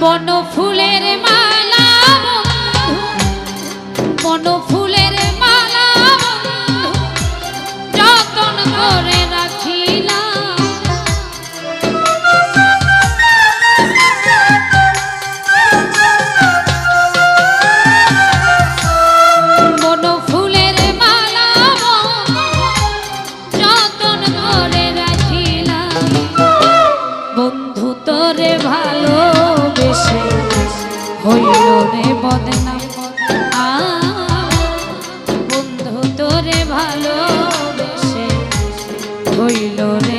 বনফুলের মালা বন্ধু বনফুল হইল রে।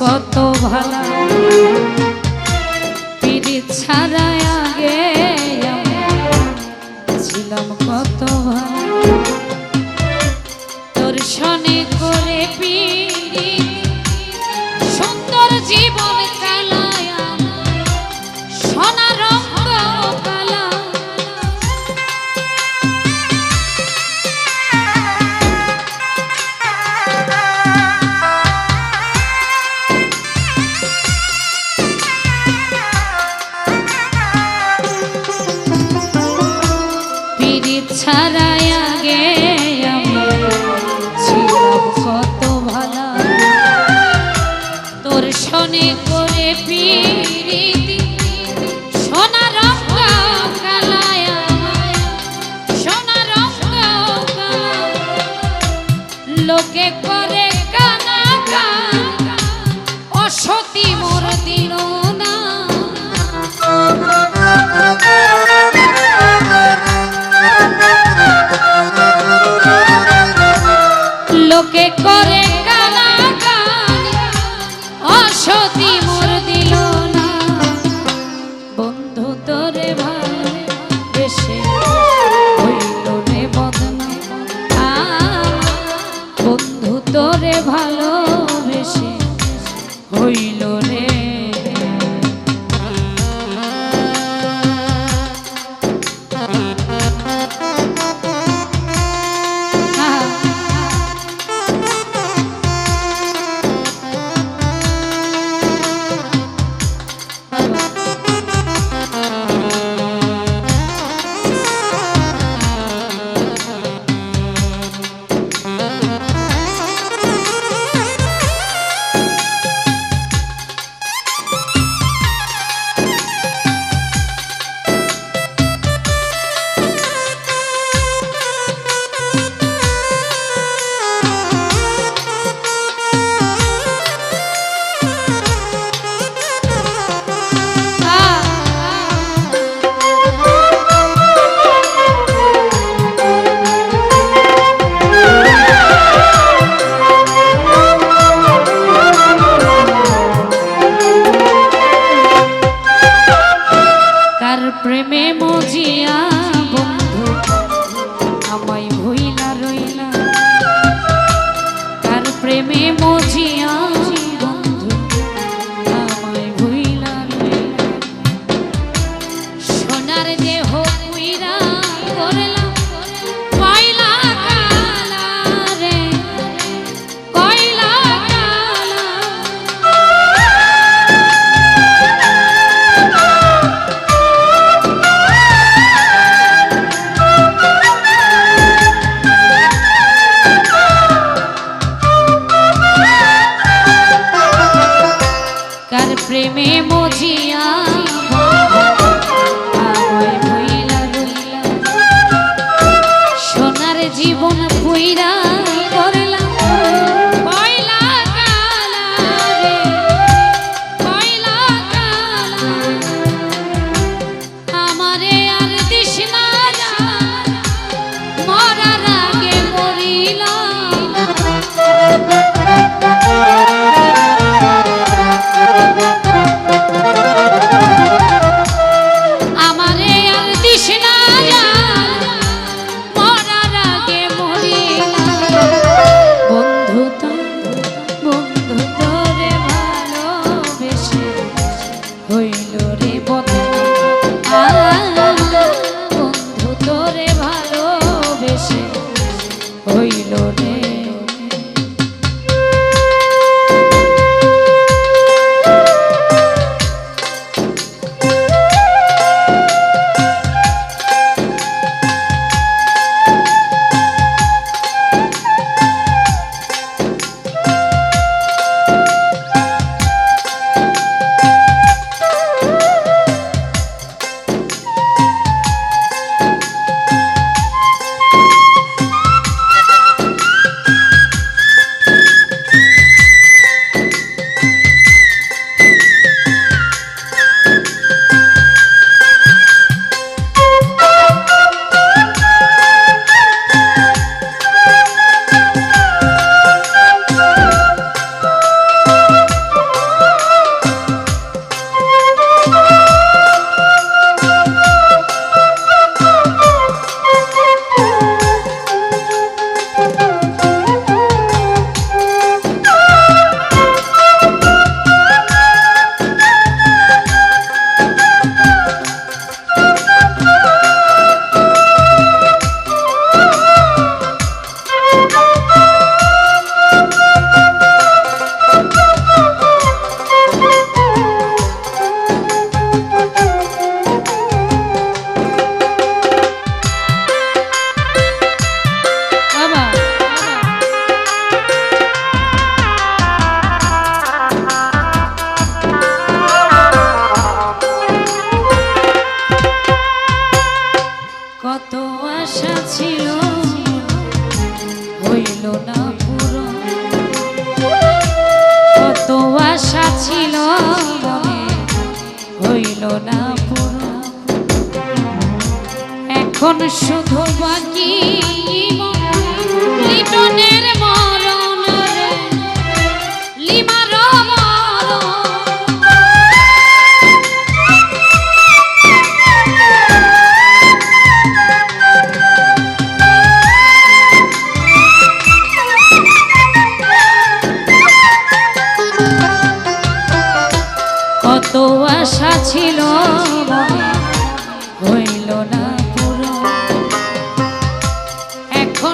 কত ভালা। ছাড়াই আগে ছিলাম কত ভালো। তোর শোনে করে পিড়িতি সোনার লোকে করে কানা অসতি মোর দিল করে প্রেমে মজিয়া এখন শুধু বাকি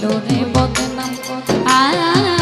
আদরে বদনাম আ